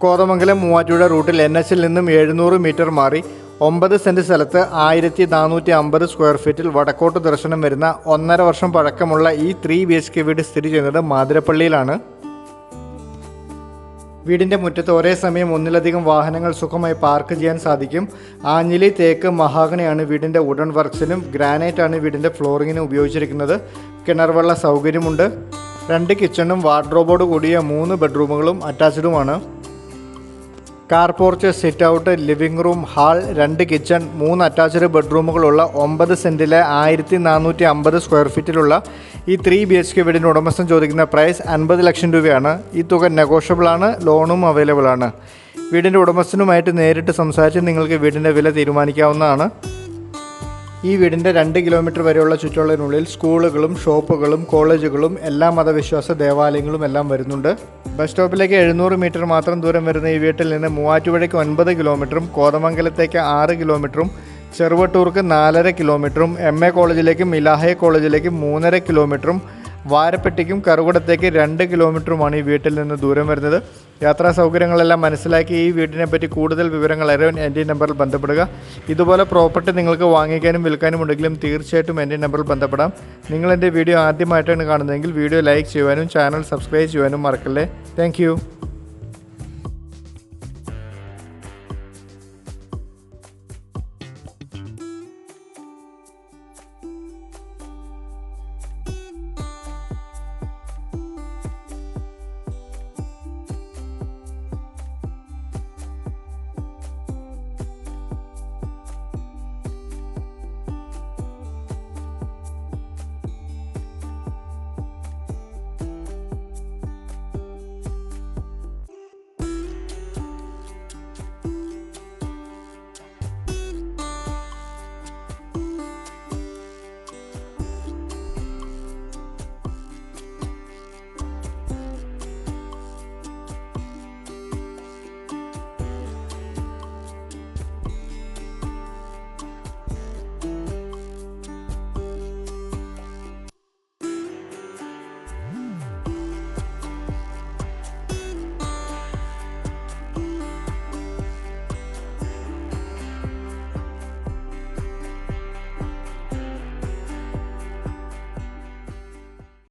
കോതമംഗലം മൂവാറ്റുപുഴ റൂട്ടിൽ എൻ എച്ചിൽ നിന്നും എഴുന്നൂറ് മീറ്റർ മാറി ഒമ്പത് സെന്റ് സ്ഥലത്ത് ആയിരത്തി നാനൂറ്റി അമ്പത് സ്ക്വയർ ഫീറ്റിൽ വടക്കോട്ട് ദർശനം വരുന്ന ഒന്നര വർഷം പഴക്കമുള്ള ഈ ത്രീ ബി എച്ച് കെ വീട് സ്ഥിതി ചെയ്യുന്നത് മാതിരപ്പള്ളിയിലാണ്. വീടിന്റെ മുറ്റത്ത് ഒരേ സമയം ഒന്നിലധികം വാഹനങ്ങൾ സുഖമായി പാർക്ക് ചെയ്യാൻ സാധിക്കും. ആഞ്ഞിലി തേക്ക് മഹാഗണിയാണ് വീടിന്റെ ഉടൺ വർക്ക്സിനും ഗ്രാനൈറ്റ് ആണ് വീടിന്റെ ഫ്ലോറിങ്ങിനും ഉപയോഗിച്ചിരിക്കുന്നത്. കിണർവെള്ള സൗകര്യമുണ്ട്. രണ്ട് കിച്ചണും വാർഡ്രോബോട് കൂടിയ മൂന്ന് ബെഡ്റൂമുകളും അറ്റാച്ച്ഡുമാണ്. Car porch sit out living room hall രണ്ട് കിച്ചൺ മൂന്ന് അറ്റാച്ച്ഡ് ബെഡ്റൂമുകളുള്ള ഒമ്പത് സെന്റിലെ ആയിരത്തി നാനൂറ്റി അമ്പത് സ്ക്വയർ ഫീറ്റിലുള്ള ഈ ത്രീ ബി എച്ച് കെ വീടിന്റെ ഉടമസ്ഥൻ ചോദിക്കുന്ന പ്രൈസ് അൻപത് ലക്ഷം രൂപയാണ്. ഈ തുക നെഗോഷ്യബിൾ ആണ് ലോണും അവൈലബിൾ ആണ്. വീടിന്റെ ഉടമസ്ഥനുമായിട്ട് നേരിട്ട് സംസാരിച്ച് നിങ്ങൾക്ക് വീടിന്റെ വില തീരുമാനിക്കാവുന്നതാണ്. ഈ വീടിന്റെ രണ്ട് കിലോമീറ്റർ വരെയുള്ള ചുറ്റുള്ളതിനുള്ളിൽ സ്കൂളുകളും ഷോപ്പുകളും കോളേജുകളും എല്ലാ മതവിശ്വാസ ദേവാലയങ്ങളും എല്ലാം വരുന്നുണ്ട്. ബസ് സ്റ്റോപ്പിലേക്ക് എഴുന്നൂറ് മീറ്റർ മാത്രം ദൂരം വരുന്ന ഈ വീട്ടിൽ നിന്ന് മൂവാറ്റുപുഴയ്ക്ക് ഒൻപത് കിലോമീറ്ററും കോതമംഗലത്തേക്ക് ആറ് കിലോമീറ്ററും ചെറുവട്ടൂർക്ക് നാലര കിലോമീറ്ററും എം എ കോളേജിലേക്കും ഇലാഹയ കോളേജിലേക്കും മൂന്നര കിലോമീറ്ററും വാരപ്പെട്ടിക്കും കറുകുടത്തേക്ക് രണ്ട് കിലോമീറ്ററുമാണ് ഈ വീട്ടിൽ നിന്ന് ദൂരം വരുന്നത്. യാത്രാ സൗകര്യങ്ങളെല്ലാം മനസ്സിലാക്കി ഈ വീടിനെ പറ്റി കൂടുതൽ വിവരങ്ങൾ അറിയാൻ എന്റെ നമ്പറിൽ ബന്ധപ്പെടുക. ഇതുപോലെ പ്രോപ്പർട്ടി നിങ്ങൾക്ക് വാങ്ങിക്കാനും വിൽക്കാനും ഉണ്ടെങ്കിലും തീർച്ചയായിട്ടും എന്റെ നമ്പറിൽ ബന്ധപ്പെടാം. നിങ്ങൾ എന്റെ വീഡിയോ ആദ്യമായിട്ടാണ് കാണുന്നതെങ്കിൽ വീഡിയോ ലൈക്ക് ചെയ്യുവാനും ചാനൽ സബ്സ്ക്രൈബ് ചെയ്യുവാനും മറക്കല്ലേ. താങ്ക്